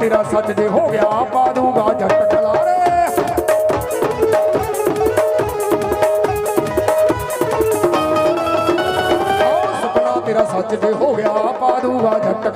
ਤੇਰਾ ਸੱਚ ਦੇ ਹੋ ਗਿਆ ਪਾਦੂਗਾ ਦੂਗਾ ਜੱਟ ਸੁਪਨਾ ਤੇਰਾ ਸੱਚ ਦੇ ਹੋ ਗਿਆ ਪਾਦੂਗਾ ਦੂਗਾ ਜੱਟ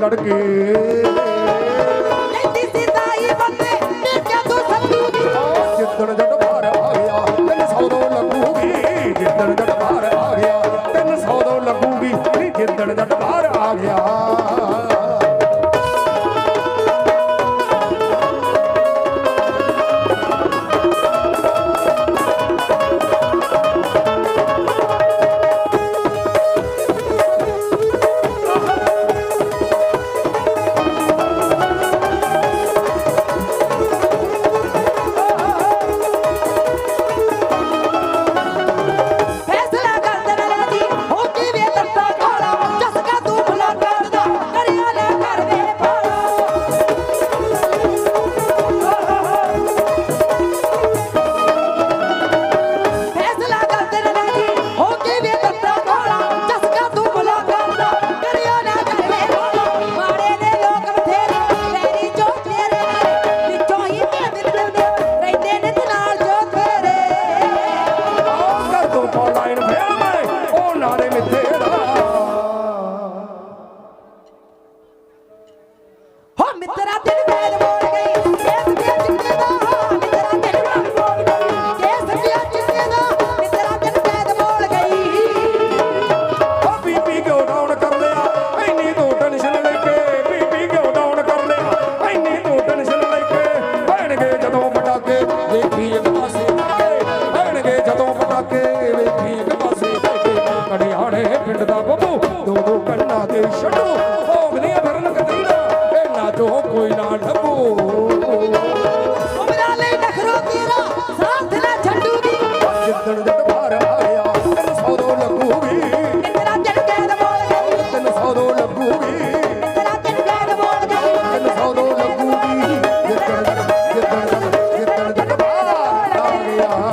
ਲੜਕੇ। ਮਿੱਤਰਾ ਤੇਰੇ ਵੇਦ ਬੋਲ ਗਈ। ਕੇਸ ਪਿਆ ਚਿੱਟੇ ਦਾ ਮਿੱਤਰਾ ਤੇਰੇ ਵੇਦ ਬੋਲ ਗਈ। ਕੇਸ ਪਿਆ ਚਿੱਟੇ ਦਾ ਮਿੱਤਰਾ ਤੇਰੇ ਵੇਦ ਬੋਲ ਗਈ। ਓ ਬੀਬੀ ਕਿਉਂ ਡਾਊਨ ਕਰ ਲਿਆ ਐਨੀ ਤੂੰ ਟੈਨਸ਼ਨ ਲੈ ਕੇ ਬੀਬੀ ਕਿਉਂ ਡਾਊਨ ਕਰ ਲਿਆ ਐਨੀ ਤੂੰ ਟੈਨਸ਼ਨ ਲੈ ਕੇ ਬਣ ਗਏ ਜਦੋਂ ਪਟਾਕੇ। ਦੇਖੀ भैया